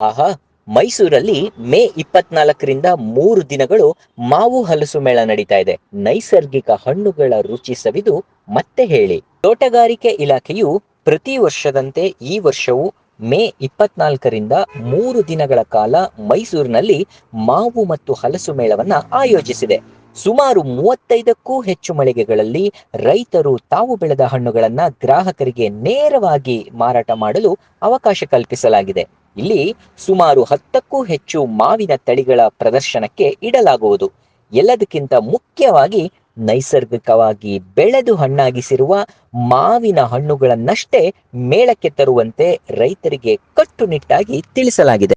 ಆಹಾ, ಮೈಸೂರಲ್ಲಿ ಮೇ ಇಪ್ಪತ್ನಾಲ್ಕರಿಂದ ಮೂರು ದಿನಗಳು ಮಾವು ಹಲಸು ಮೇಳ ನಡೀತಾ ಇದೆ. ನೈಸರ್ಗಿಕ ಹಣ್ಣುಗಳ ರುಚಿ ಸವಿದು ಮತ್ತೆ ಹೇಳಿ. ತೋಟಗಾರಿಕೆ ಇಲಾಖೆಯು ಪ್ರತಿ ವರ್ಷದಂತೆ ಈ ವರ್ಷವೂ ಮೇ ಇಪ್ಪತ್ನಾಲ್ಕರಿಂದ ಮೂರು ದಿನಗಳ ಕಾಲ ಮೈಸೂರಿನಲ್ಲಿ ಮಾವು ಮತ್ತು ಹಲಸು ಮೇಳವನ್ನ ಆಯೋಜಿಸಿದೆ. ಸುಮಾರು ಮೂವತ್ತೈದಕ್ಕೂ ಹೆಚ್ಚು ಮಳಿಗೆಗಳಲ್ಲಿ ರೈತರು ತಾವು ಬೆಳೆದ ಹಣ್ಣುಗಳನ್ನ ಗ್ರಾಹಕರಿಗೆ ನೇರವಾಗಿ ಮಾರಾಟ ಮಾಡಲು ಅವಕಾಶ ಕಲ್ಪಿಸಲಾಗಿದೆ. ಇಲ್ಲಿ ಸುಮಾರು ಹತ್ತಕ್ಕೂ ಹೆಚ್ಚು ಮಾವಿನ ತಳಿಗಳ ಪ್ರದರ್ಶನಕ್ಕೆ ಇಡಲಾಗುವುದು. ಎಲ್ಲದಕ್ಕಿಂತ ಮುಖ್ಯವಾಗಿ ನೈಸರ್ಗಿಕವಾಗಿ ಬೆಳೆದು ಹಣ್ಣಾಗಿಸಿರುವ ಮಾವಿನ ಹಣ್ಣುಗಳನ್ನಷ್ಟೇ ಮೇಳಕ್ಕೆ ತರುವಂತೆ ರೈತರಿಗೆ ಕಟ್ಟುನಿಟ್ಟಾಗಿ ತಿಳಿಸಲಾಗಿದೆ.